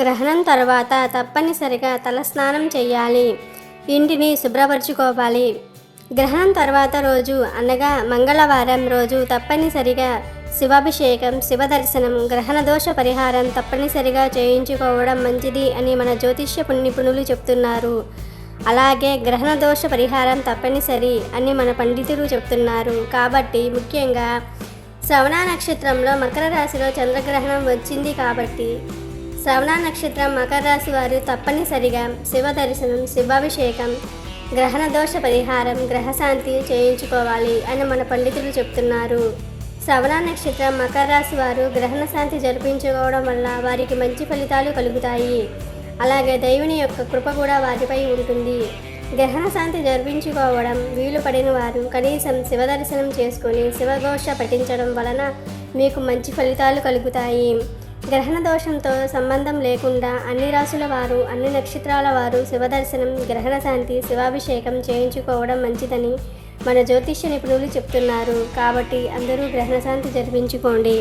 గ్రహణం తర్వాత తప్పనిసరిగా తలస్నానం చేయాలి ఇంటిని శుభ్రపరచుకోవాలి. గ్రహణం తర్వాత రోజు అనగా మంగళవారం రోజు తప్పనిసరిగా శివాభిషేకం శివదర్శనం గ్రహణ దోష పరిహారం తప్పనిసరిగా చేయించుకోవడం మంచిది అని మన జ్యోతిష్య నిపుణులు చెప్తున్నారు. అలాగే గ్రహణ దోష పరిహారం తప్పనిసరి అని మన పండితులు చెప్తున్నారు. కాబట్టి ముఖ్యంగా శ్రవణ నక్షత్రంలో మకర రాశిలో చంద్రగ్రహణం వచ్చింది కాబట్టి శ్రవణ నక్షత్రం మకర రాశి వారు తప్పనిసరిగా శివ దర్శనం శివాభిషేకం గ్రహణ దోష పరిహారం గ్రహశాంతి చేయించుకోవాలి అని మన పండితులు చెప్తున్నారు. శ్రవణ నక్షత్రం మకర రాశి వారు గ్రహణ శాంతి జరిపించుకోవడం వల్ల వారికి మంచి ఫలితాలు కలుగుతాయి. అలాగే దైవుని యొక్క కృప కూడా వారిపై ఉంటుంది. గ్రహణ శాంతి జరిపించుకోవడం వీలు పడిన వారు కనీసం శివ దర్శనం చేసుకొని శివఘోష పఠించడం వలన మీకు మంచి ఫలితాలు కలుగుతాయి. గ్రహణ దోషంతో సంబంధం లేకుండా అన్ని రాసుల వారు అన్ని నక్షత్రాల వారు శివదర్శనం గ్రహణ శాంతి శివాభిషేకం చేయించుకోవడం మంచిదని మన జ్యోతిష్య నిపుణులు చెప్తున్నారు. కాబట్టి అందరూ గ్రహణ శాంతి జరిపించుకోండి.